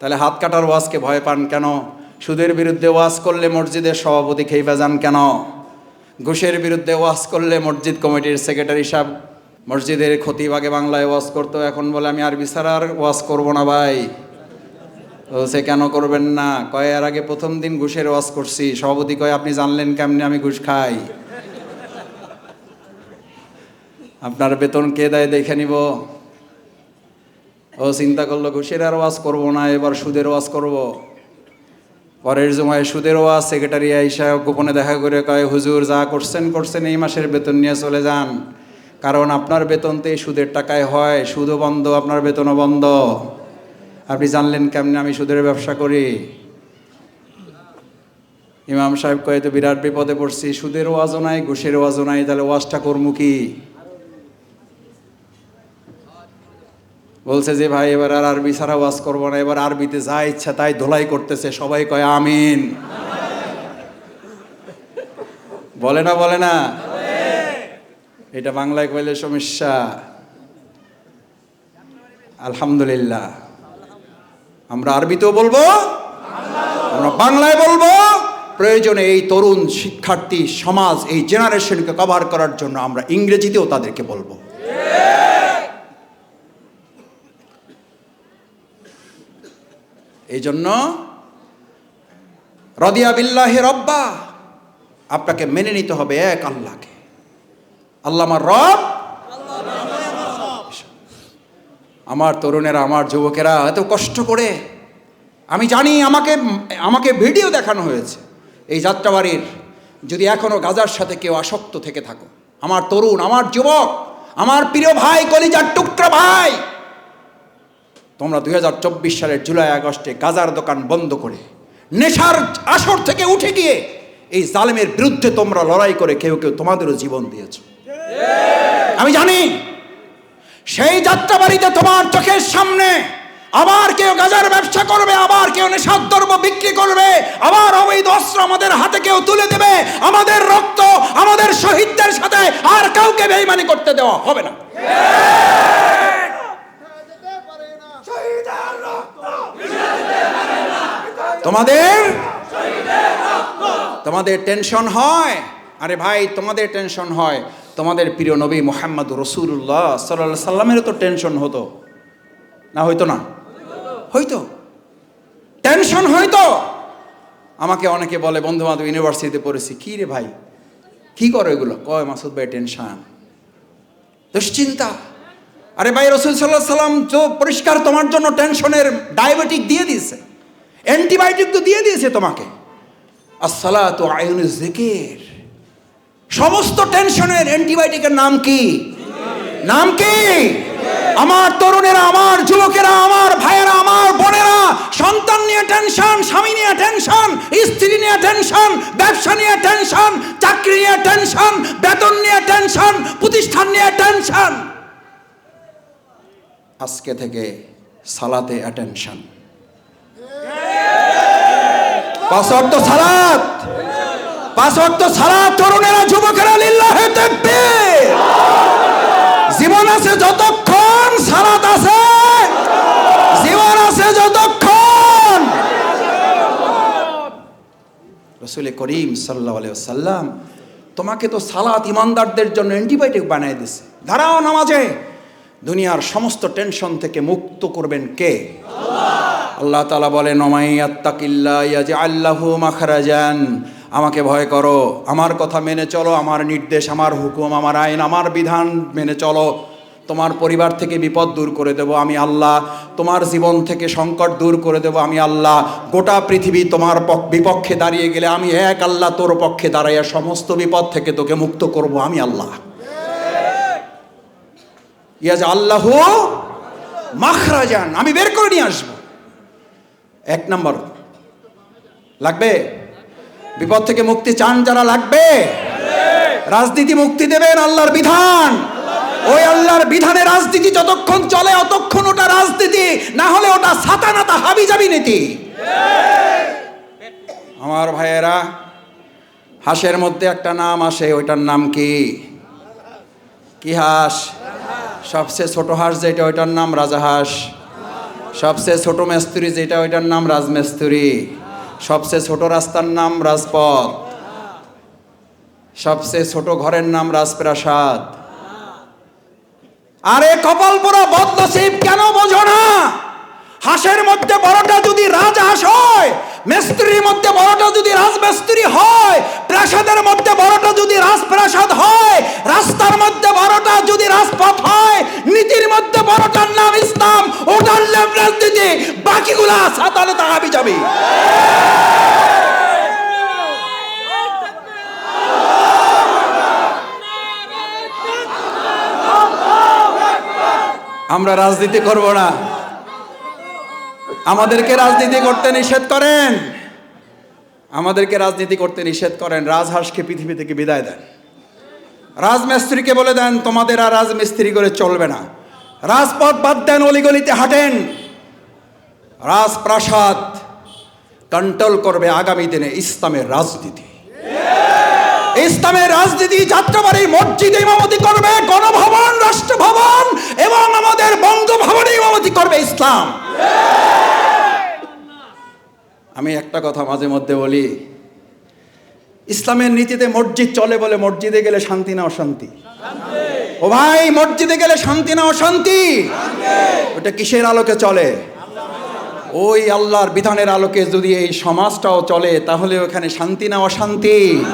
তাহলে হাত কাটার ওয়াজকে ভয় পান কেন? সুদের বিরুদ্ধে ওয়াজ করলে মসজিদের সভাপতি খেইবা যান কেন? ঘুষের বিরুদ্ধে ওয়াজ করলে মসজিদ কমিটির সেক্রেটারি সাহেব, মসজিদের খতিবাগে বাংলায় ওয়াজ করতো, এখন বলে আমি আরবি ছাড়া আর ওয়াজ করব না ভাই। তো সে কেন করবেন না? কয়, এর আগে প্রথম দিন ঘুষের ওয়াজ করছি। সভাপতি কয়, আপনি জানলেন কেমনে আমি ঘুষ খাই? আপনার বেতন কে দেয় দেখে নিব? ও চিন্তা করল ঘুষের আর ওয়াজ করব না, এবার সুদের ওয়াজ করব? পরের জমায় সুদের ওয়াজ, সেক্রেটারি আইসা গোপনে দেখা করে কয়, হুজুর, যা করছেন করছেন, এই মাসের বেতন নিয়ে চলে যান। কারণ আপনার বেতন তো এই সুদের টাকায় হয়, সুদও বন্ধ, আপনার বেতনও বন্ধ। আপনি জানলেন কেমনে আমি সুদের ব্যবসা করি? ইমাম সাহেব কয়ে, তো বিরাট বিপদে পড়ছি, সুদের ওয়াজও নাই, ঘুষের ওয়াজও নাই, তাহলে ওয়াজটা করব কি? বলছে যে ভাই, এবার আর আরবি ছাড়া ওয়াজ করব না, এবার আরবিতে যা ইচ্ছা তাই ধোলাই করতেছে, সবাই কয় আমিন। বলে না বলে না? এটা বাংলায় কইলে সমস্যা। আলহামদুলিল্লাহ। আমরা আরবিতেও বলব, আমরা বাংলায় বলব, প্রয়োজনে এই তরুণ শিক্ষার্থী সমাজ, এই জেনারেশনকে কভার করার জন্য আমরা ইংরেজিতেও তাদেরকে বলব। এই জন্য রদিয়া বিল্লাহে রব্বা, আপনাকে মেনে নিতে হবে এক আল্লাহকে। আল্লাহ আমার রব। আমার তরুণেরা, আমার যুবকেরা, এত কষ্ট করে। আমি জানি আমাকে আমাকে ভিডিও দেখানো হয়েছে এই যাত্রাবাড়ির। যদি এখনও গাজার সাথে কেউ আসক্ত থেকে থাকো, আমার তরুণ, আমার যুবক, আমার প্রিয় ভাই, কলিজার টুকরা ভাই তোমরা দুই হাজার চব্বিশ সালের জুলাই, আগস্টে গাজার দোকান বন্ধ করে, নেশার আসর থেকে উঠে গিয়ে এই জালেমের বিরুদ্ধে তোমরা লড়াই করে কেউ কেউ তোমাদেরও জীবন দিয়েছ। আমি জানি, সেই যাত্রাবাড়িতে তোমার চোখের সামনে আবার কেউ গাজার ব্যবসা করবে, আবার কেউ নেশার দ্রব্য বিক্রি করবে, আবার অবৈধ অস্ত্র আমাদের হাতে কেউ তুলে দেবে, আমাদের রক্ত, আমাদের শহীদদের সাথে আর কাউকে বেইমানি করতে দেওয়া হবে না। তোমাদের? তোমাদের টেনশন হয়। আরে ভাই, তোমাদের টেনশন হয়। তোমাদের প্রিয় নবী মোহাম্মদ রসুল্লাহ সাল্লাহ সাল্লামেরও তো টেনশন হতো। না, হইতো না? হইতো। টেনশন হইতো। আমাকে অনেকে বলে বন্ধু বান্ধব ইউনিভার্সিটিতে পড়েছি। কি রে ভাই? কি করো এগুলো? কয়, মাসুদ ভাই টেনশন দুশ্চিন্তা। আরে ভাই, রসুল সাল্লাহ সাল্লাম তো পরিষ্কার তোমার জন্য টেনশনের ডায়াবেটিক দিয়ে দিয়েছে। অ্যান্টিবায়োটিক তো দিয়ে দিয়েছে তোমাকে। আসসালা তো আয়ুন জিকির। সমস্ত টেনশনের অ্যান্টিবায়োটিকের নাম কি? নাম কি? আমার তরুণেরা, আমার যুবকেরা, আমার ভাইয়েরা, আমার বোনেরা, সন্তান নিয়ে টেনশন স্বামী নিয়ে টেনশন স্ত্রী নিয়ে টেনশন ব্যবসা নিয়ে টেনশন চাকরি নিয়ে টেনশন বেতন নিয়ে টেনশন প্রতিষ্ঠান নিয়ে টেনশন আজকে থেকে সালাতে অ্যাটেনশন পাঁচ অর্থ সালাত। পাঁচ অর্থ সালাত তরুণেরা, যুবকেরা লিল্লাহে তাকবীর। জীবন আছে যতক্ষণ সালাত আছে। জীবন আছে যতক্ষণ। রসুল করিম সাল্লাহ সাল্লাম তোমাকে তো সালাত ইমানদারদের জন্য অ্যান্টিবায়োটিক বানিয়ে দিছে দাঁড়াও নামাজে। দুনিয়ার সমস্ত টেনশন থেকে মুক্ত করবেন কে? আল্লাহ তালা বলেন ওমাইয়াত্তাকিল্লা ইয়াজি আল্লাহু মাখরাজান। আমাকে ভয় করো, আমার কথা মেনে চলো, আমার নির্দেশ, আমার হুকুম, আমার আইন, আমার বিধান মেনে চলো। তোমার পরিবার থেকে বিপদ দূর করে দেব আমি আল্লাহ। তোমার জীবন থেকে সংকট দূর করে দেব আমি আল্লাহ। গোটা পৃথিবী তোমার পক- বিপক্ষে দাঁড়িয়ে গেলে আমি এক আল্লাহ তোর পক্ষে দাঁড়াইয়া সমস্ত বিপদ থেকে তোকে মুক্ত করব আমি আল্লাহ। ইয়াজ আল্লাহ মাখরাজান, আমি বের করে নিয়ে আসব। এক নম্বর। লাগবে? বিপদ থেকে মুক্তি চান যারা, লাগবে? রাজনীতি মুক্তি দেবেন আল্লাহর বিধান। ওই আল্লাহর বিধানে রাজনীতি যতক্ষণ চলে, অতক্ষণ ওটা রাজনীতি, না হলে ওটা সাতানাতা হাবি যাবি নীতি। আমার ভাইয়েরা, হাঁসের মধ্যে একটা নাম আসে, ওইটার নাম কি? কি হাঁস? সবচেয়ে ছোট হাঁস যেটা, ওইটার নাম রাজাহাঁস সবচেয়ে ছোট মেস্তুরি যেটা, ওইটার নাম রাজমেস্তুরি। সবচেয়ে ছোট রাস্তার নাম রাজপথ। সবচেয়ে ছোট ঘরের নাম রাজপ্রাসাদ। আরে কপাল পোড়া বদনসিব কেন বোঝো না? হাঁসের মধ্যে বড়টা যদি রাজহাঁস হয়, মিস্ত্রির মধ্যে বড়টা যদি রাজমিস্ত্রি হয়, প্রাসাদের মধ্যে বড়টা যদি রাজপ্রাসাদ হয়, রাস্তার মধ্যে বড়টা যদি রাজপথ বাকিগুলা সাতালে তাহাবি আমরা রাজনীতি করব না। আমাদেরকে রাজনীতি করতে নিষেধ করেন। আমাদেরকে রাজনীতি করতে নিষেধ করেন। রাজহাঁসকে পৃথিবী থেকে বিদায় দেন। রাজমিস্ত্রিকে বলে দেন, তোমাদের আর রাজমিস্ত্রি করে চলবে না। রাজপথ বাদ দেন, অলিগলিতে হাঁটেন। রাজপ্রাসাদ কন্ট্রোল করবে আগামী দিনে ইসলামের রাজনীতি। ইসলামের রাজনীতি যাত্রাবাড়ি মসজিদে ইমামতি করবে, গণভবন, রাষ্ট্রভবন এবং আমাদের বঙ্গভবনে ইমামতি করবে ইসলাম। আমি একটা কথা মাঝে মধ্যে বলি, ইসলামের নীতিতে মসজিদ চলে বলে মসজিদে গেলে শান্তি না অশান্তি? ও ভাই, মসজিদে গেলে শান্তি না অশান্তি? ওটা কিসের আলোকে চলে? ওই আল্লাহর বিধানের আলোকে যদি এই সমাজটাও চলে, তাহলে ওখানে শান্তি না অশান্তি?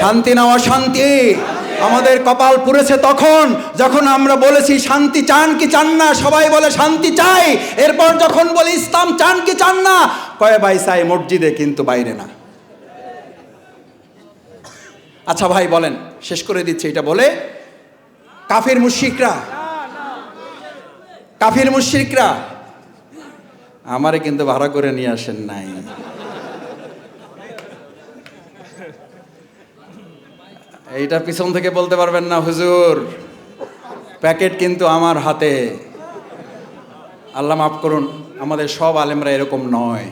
শান্তি না অশান্তি? আমাদের কপাল পুড়েছে তখন, যখন আমরা বলেছি, শান্তি চান কি চান না? সবাই বলে, শান্তি চাই। এরপর যখন বলি, ইসলাম চান কি চান না? কয়ে, ভাই চাই মসজিদে কিন্তু বাইরে না। আচ্ছা ভাই, বলেন, শেষ করে দিচ্ছি এটা বলে। কাফির মুশরিকরা কাফির মুশরিকরা আমারে কিন্তু ভাড়া করে নিয়ে আসেন নাই। এইটা পিছন থেকে বলতে পারবেন না, হুজুর। প্যাকেট কিন্তু আমার হাতে। আল্লাহ মাফ করুন, আমাদের সব আলেমরা এরকম নয়।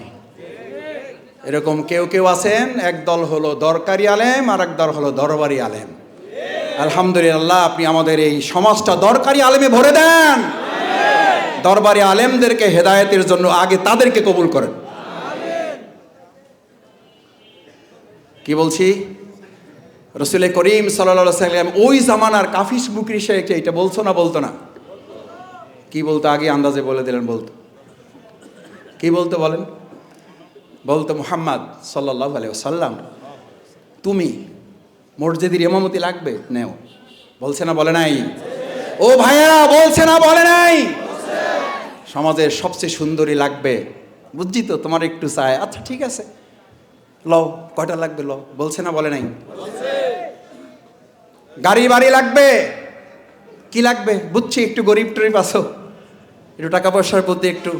এরকম কেউ কেউ আছেন এক দল হলো দরকারি আলেম আর এক দল হলো দরবারি আলেম। আলহামদুলিল্লাহ, আপনি আমাদের এই সমাজটা দরকারি আলেমে ভরে দেন। দরবারি আলেমদেরকে হেদায়েতের জন্য আগে তাদেরকে কবুল করেন। কি বলছি? রসুল করিম সাল্লা সাল্লাম ওই জামানার কাফিস বুকরি সে এটা বলছো না বলতো না? কি বলতো? আগে আন্দাজে বলে দিলেন বলতো। কি বলতো বলেন? বলতো, মুহাম্মদ সাল্লাহ সাল্লাম তুমি মসজিদের ইমামতি লাগবে? নেও। বলছে না, বলে নাই। ও ভাইয়েরা, বলছে না, বলে নাই। সমাজের সবচেয়ে সুন্দরী লাগবে। বুঝছি তো? তোমার একটু চাই আচ্ছা ঠিক আছে। লও, কয়টা লাগবে লও? বলছে না, বলে নাই? গাড়ি, বাড়ি লাগবে? কি লাগবে? বুঝছি, একটু গরিব টরিব আসো একটু টাকা পয়সার প্রতি একটু